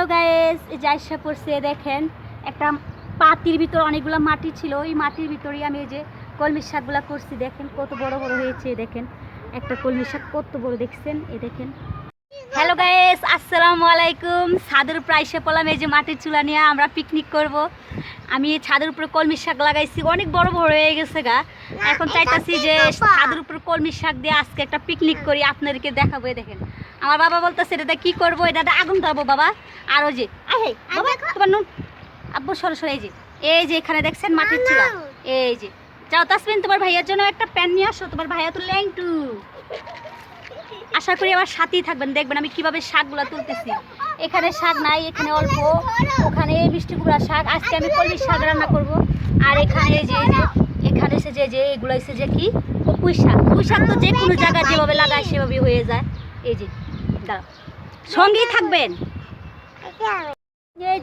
Hello guys এই আইসা পড়ছে দেখেন একটা পাতির ভিতর অনেকগুলো মাটি ছিল। ওই মাটির ভিতরেই আমি এই যে কলমির শাকগুলো করছি দেখেন কত বড় বড় হয়েছে দেখেন। একটা কলমির শাক কত বড় দেখছেন? এই দেখেন। হ্যালো গাইস আসসালামু আলাইকুম। ছাদের উপরে আইসা পড়লাম এই যে মাটির চুলা নিয়ে আমরা পিকনিক করব। আমি এই ছাদের উপরে কলমির শাক লাগাইছি অনেক বড় বড় হয়ে গেছে গা। এখন চাইতাছি যে ছাদের উপরে কলমির শাক দিয়ে আজকে একটা পিকনিক করি আপনাদেরকে দেখাবো দেখেন। আমার বাবা বলতেছে এটা কি করব? এটা আগুন ধরবো বাবা। আর ওই যে আহে বাবা তোমার নুন। আব্বু সরো সরো এই যে এই যে এখানে দেখছেন মাটির চুলা এই যে। যাও তাসমিন তোমার ভাইয়ের জন্য একটা প্যান নিয়ে আসো তোমার ভাইয়া তো ল্যাংটু। আশা করি আমার সাথেই থাকবেন। দেখবেন আমি কীভাবে শাকগুলো তুলতেছি। এখানে শাক নাই এখানে অল্প। ওখানে মিষ্টি কুমড়া শাক। আজকে আমি কলমির শাক রান্না করব। আর এখানে যে এখানে এসে যে যে এগুলো এসে যে কি? পুঁই শাক। পুঁই শাক তো যে কোনো জায়গায় যেভাবে লাগায় সেভাবে হয়ে যায়। এই যে দাঁড়াও। সঙ্গেই থাকবেন।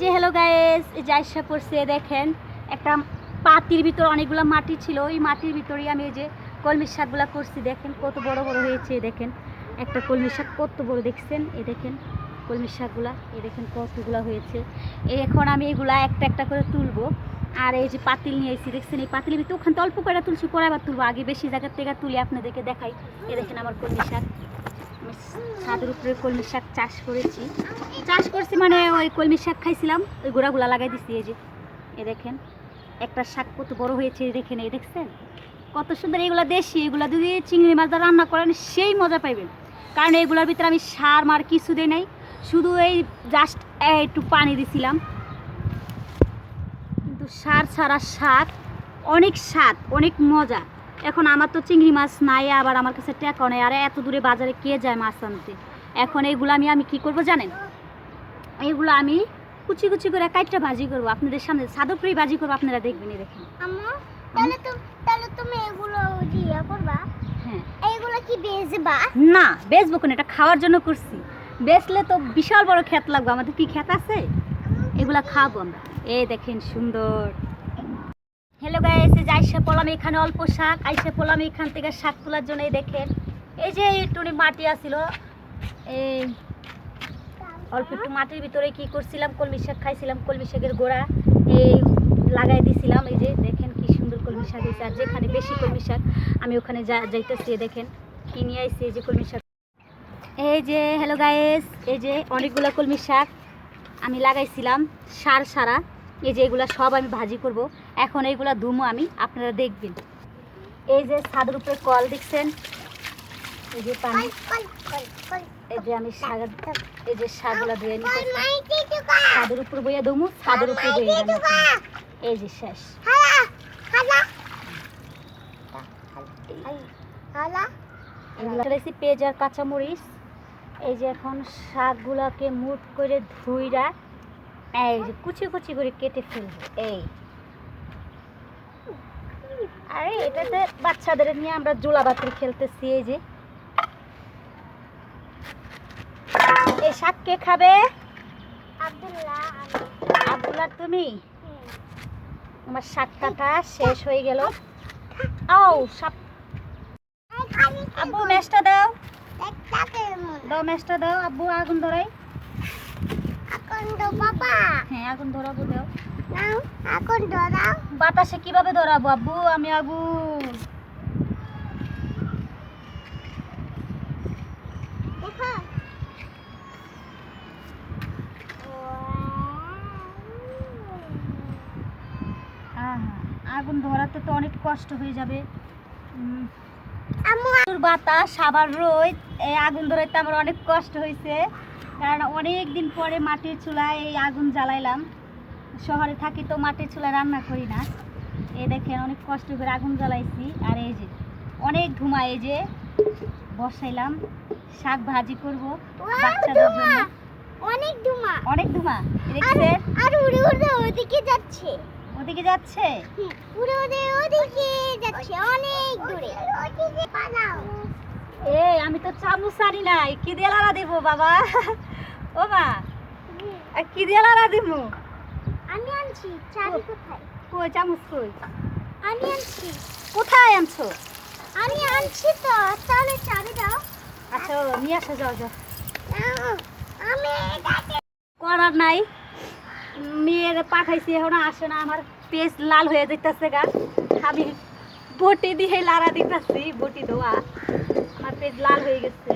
যে হ্যালো এই যে আইসা পড়ছে দেখেন, একটা পাতির ভিতর অনেকগুলো মাটি ছিল। ওই মাটির ভিতরেই আমি এই যে কলমির শাকগুলো করছি, দেখেন, কত বড় বড় হয়েছে দেখেন। একটা কলমির শাক কত বড়, দেখছেন? এ দেখেন কলমির শাকগুলা এ দেখেন কতগুলো হয়েছে। এখন আমি এগুলা একটা একটা করে তুলবো। আর এই যে পাতিল নিয়ে এসেছি দেখছেন? এই পাতিলের ভিতরে ওখান তো অল্প করে তুলছি, পরে আবার তুলবো। আগে বেশি জায়গার থেকে তুলি, আপনাদেরকে দেখাই। এ দেখেন আমার কলমি শাক। ছাদের উপরে কলমি শাক চাষ করেছি। চাষ করছি মানে ওই কলমি শাক খাইছিলাম, ওই গোড়াগুলা লাগাই দিছি এই যে। এ দেখেন, একটা শাক কত বড় হয়েছে দেখেন, এই দেখছেন? কত সুন্দর, এগুলা দেশি, এগুলা যদি চিংড়ি মাছ দিয়ে রান্না করেন, সেই মজা পাইবেন। কারণ এগুলোর ভিতরে আমি সার মার কিছু দিই নাই, শুধু এই জাস্ট একটু পানি দিছিলাম। কিন্তু সার ছাড়া শাক অনেক স্বাদ, অনেক মজা। এখন আমার তো চিংড়ি মাছ নাই আবার আমার কাছে টাকাও নেই। আর এত দূরে বাজারে কে যায় মাছ আনতে? এখন এইগুলো আমি আমি কি করব জানেন? এইগুলো আমি কুচি কুচি করে কাইটটা ভাজি করব। আপনাদের সামনে সাদপুরি ভাজি করব আপনারা দেখবেন দেখেন। তাহলে তো তাহলে তুমি এগুলো ইয়ে করবা? হ্যাঁ। এইগুলো কি বেচবা না বেচবো কেন? এটা খাওয়ার জন্য করছি। বেচলে তো বিশাল বড় ক্ষেত লাগবে। আমাদের কি ক্ষেত আছে? এগুলা খাব আমরা। এই দেখেন সুন্দর। হ্যালো গাইস এই যে আইসা পড়লাম এখানে অল্প শাক, আইসা পড়লাম এখান থেকে শাক তোলার জন্য এই দেখেন। এই যে একটুনি মাটি আসিল এই অল্প একটু মাটির ভিতরে কি করছিলাম, কলমি শাক খাইছিলাম, কলমি শাকের গোড়া, এই লাগাই দিছিলাম। এই যে দেখেন কি সুন্দর কলমি শাক হয়েছে আর যেখানে বেশি কলমি শাক, আমি ওখানে যা যাইতেছি দেখেন, কি নিয়ে আইছি এই যে কলমি শাক। এই যে হ্যালো গাইস এই যে অনেকগুলো কলমি শাক আমি লাগাইছিলাম, সার সারা। এই যে এগুলা সব আমি ভাজি করব। এখন এইগুলা ধুমো আমি আপনারা দেখবেন। এই যে ছাদের উপরে কল দেখছেন? এই যে পানি। এই যে আমি শাক এই যে শাকগুলা ধুয়ে দুকা ছাদের উপর বইয়া দমু ছাদের উপর বইয়া এই যে শেষ। ফেলেছি পেঁয়াজ আর কাঁচামরিচ। এই যে এখন শাকগুলাকে মুট করে ধুইরা এই যে কুচি কুচি করে কেটে ফেলব। এই। আরে এটাতে বাচ্চাদের নিয়ে আমরা জোলা বাতি খেলতেছি এই যে। এই শাক কে খাবে? আব্দুল্লাহ তুমি? আমার শাক কাটা শেষ হয়ে গেল। আও সাপ। আব্বু ম্যাচটা দাও। দাও ম্যাচটা দাও। আব্বু আগুন ধরাই। এখন তো বাবা। হ্যাঁ আগুন ধরাবো দাও। ধরাও বাতাসে কীভাবে ধরাবো আব্বু? আমি আগুন। হ্যাঁ হ্যাঁ। আগুন ধরাতে তো অনেক কষ্ট হয়ে যাবে। বাতাস আবার রোদ। এই আগুন ধরাইতে আমার অনেক কষ্ট হয়েছে। কারণ অনেক দিন পরে মাটির চুলায় এই আগুন জ্বালাইলাম। শহরে থাকি তো মাটির চুলায় রান্না করি না। এ দেখেন অনেক কষ্ট করে আগুন জ্বালাইছি। আর এই যে অনেক ধুমা এই যে বসাইলাম শাক ভাজি করব বাচ্চাদের জন্য অনেক ধুমা! অনেক ধুমা দেখছেন? আর উড়ে উড়ে ওদিকে যাচ্ছে। ওদিকে যাচ্ছে? উড়ে উড়ে ওদিকে যাচ্ছে অনেক দূরে। ওদিকে পালাও। এই আমি তো চামচ আনি নাই। কি দিয়ে লাড়া দেবো বাবা? ও মা আর কি দিয়ে লাড়া দিব? আনছি চাবি কোথায় কই চামচ কই আমি আনছি। কোথায় আনছো? আমি আনছি তো তাহলে চাবি দাও। আচ্ছা নিয়ে আসো যাও যাও। আমি করার নাই। মেয়ের পাঠাইছি এখনও আসে না আমার পেজ লাল হয়ে যেতেছে গা। আমি বটি দিয়ে লাড়া দিতেছি বটি ধোয়া। আমার পেজ লাল হয়ে গেছে।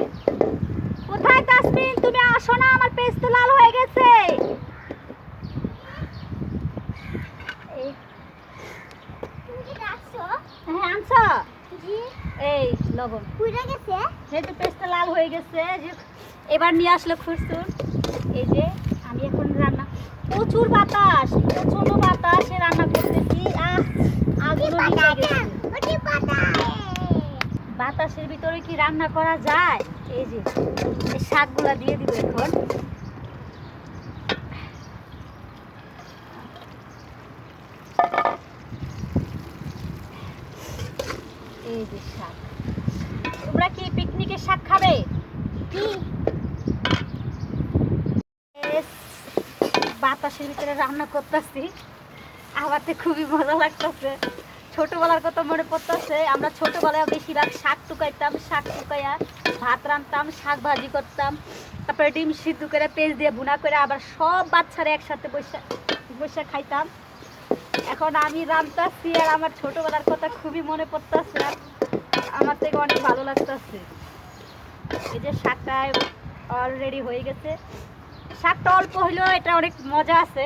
কোথায় তাসমিন? তুমি আসো না আমার পেজ তো লাল হয়ে গেছে এই তুমি কি ডাকছো হ্যাঁ আনছো জি এই লবণ। পুড়ে গেছে? যেহেতু পেস্টটা লাল হয়ে গেছে যে এবার নিয়ে আসলে খুরসুন এই যে আমি এখন রান্না প্রচুর বাতাস প্রচণ্ড বাতাসে রান্না করতেছি। আহ বাতাসের ভিতরে কি রান্না করা যায়? এই যে এই শাকগুলা দিয়ে দিব এখন। এই যে শাক। তোমরা কি পিকনিকের শাক খাবে? বাতাসের ভিতরে রান্না করতেছি। আমার খুবই মজা লাগতেছে। ছোটবেলার কথা মনে পড়তেছে। আমরা ছোটবেলায় বেশিরভাগ শাক টুকাইতাম, শাক টুকাইয়া ভাত রান্নতাম শাক ভাজি করতাম। তারপরে ডিম সিদ্ধ করে পেঁচ দিয়ে ভুনা করে আবার সব বাচ্চারা একসাথে বসে বসে খাইতাম। এখন আমি রান্তাছি আর আমার ছোটবেলার কথা খুবই মনে পড়তেছে। আমার থেকে অনেক ভালো লাগতেছে। এই যে শাকটা অলরেডি হয়ে গেছে। শাকটা অল্প হইলেও এটা অনেক মজা আছে।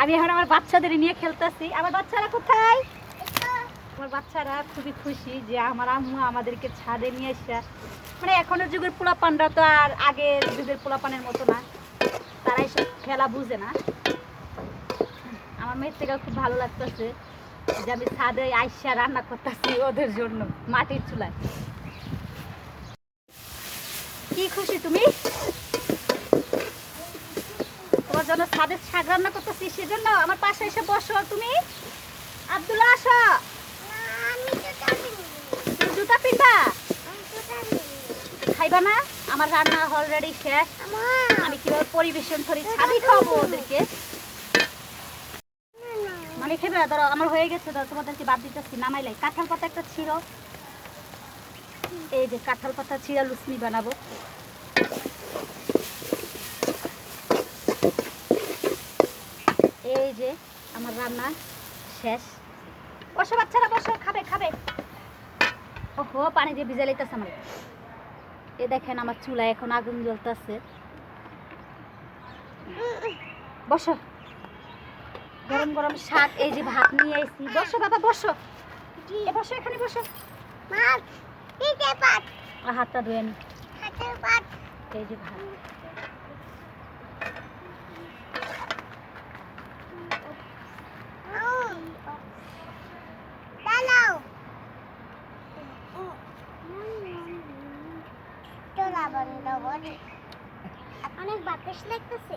আমি এখন আমার বাচ্চাদের নিয়ে খেলতেছি। আমার বাচ্চারা কোথায়? আমার বাচ্চারা খুবই খুশি যে আমার আম্মু আমাদেরকে ছাদে নিয়ে এসে মানে এখনের যুগের পোলাপানরা তো আর আগের যুগের পোলাপানের মতো না। তারা এসব খেলা বুঝে না। আমার মেয়ের থেকে খুব ভালো লাগতেছে। আমি ছাদে আইসা রান্না করতেছি ওদের জন্য, মাটির চুলায়। কি খুশি তুমি? তোমার জন্য ছাদের শাক রান্না করতেছি, সেজন্য আমার পাশে এসে বসো। তুমি? আব্দুল্লাহ, আসো। জুতা পিনবা খাইবা না? আমার রান্না অলরেডি শেষ। আমি কীভাবে পরিবেশন করি? ছাদই খাব ওদেরকে। মানে ধরো আমার হয়ে গেছে, ধরো তোমাদেরকে বাদ দিতেছি নামাইলাই কাঁঠাল পাতা একটা ছিল এই যে কাঁঠাল পাতা ছিঁড়া লুচনি বানাবো। এই যে আমার রান্না শেষ। বসো বাচ্চারা, বসো, খাবে খাবে। ওহো, পানি দিয়ে ভিজে লাইতেছে আমার এ দেখেন আমার চুলা এখন আগুন জ্বলতেছে। বসো। গরম গরম শাক এই যে ভাত নিয়ে এসেছি বসো বাবা বসো। বসো এখানে বসো। হাতটা ধুয়ে নি। এই যে ভাত। অনেক। বাতাস লাগতেছে।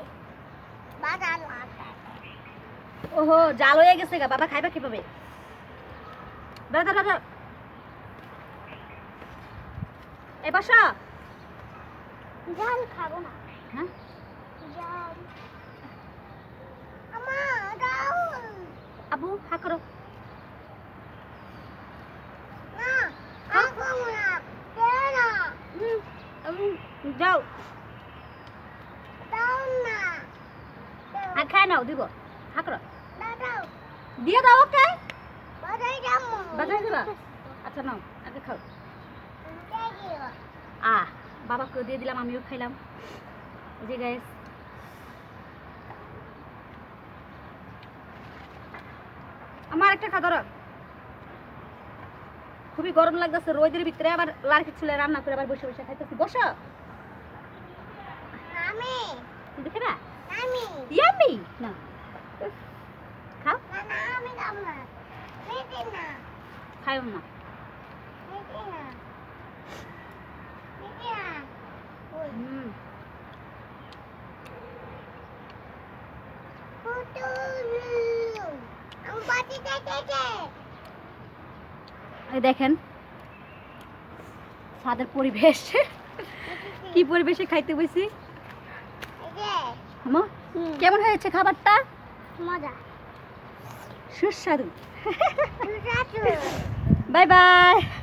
বাদাল ওহো জাল হয়ে গেছে গা বাবা খাইবা কীভাবে? দাদা দাদা এই বসো। জাল খাব না। হ্যাঁ? জাল। আমার দাও। আবু হা করো। না খাব না দেও না হুম, উম, যাও। দাও না। আর খায় নাও দিব। হা করো। দিয়ে দাও ওকে। বাজারে যাব। বাজারে দিবা আচ্ছা নাও আগে খাও। দিও আহ বাবাকে দিয়ে দিলাম আমিও খাইলাম। যে গাইস আমার একটা খাবার খুবই গরম লাগতেছে রোদের ভিতরে আবার লাড়কি চুলে রান্না করে আবার বসে বসে খাইতেছি। বসো। আমি তুমি খাবা আমি ইয়ামি? না খাও না না আমি খাব না মেটে না খাও না। দেখেন স্বাদের পরিবেশ। কি পরিবেশে খাইতে বসি কেমন হয়েছে খাবারটা? মজা। সুস্বাদু। 拜拜。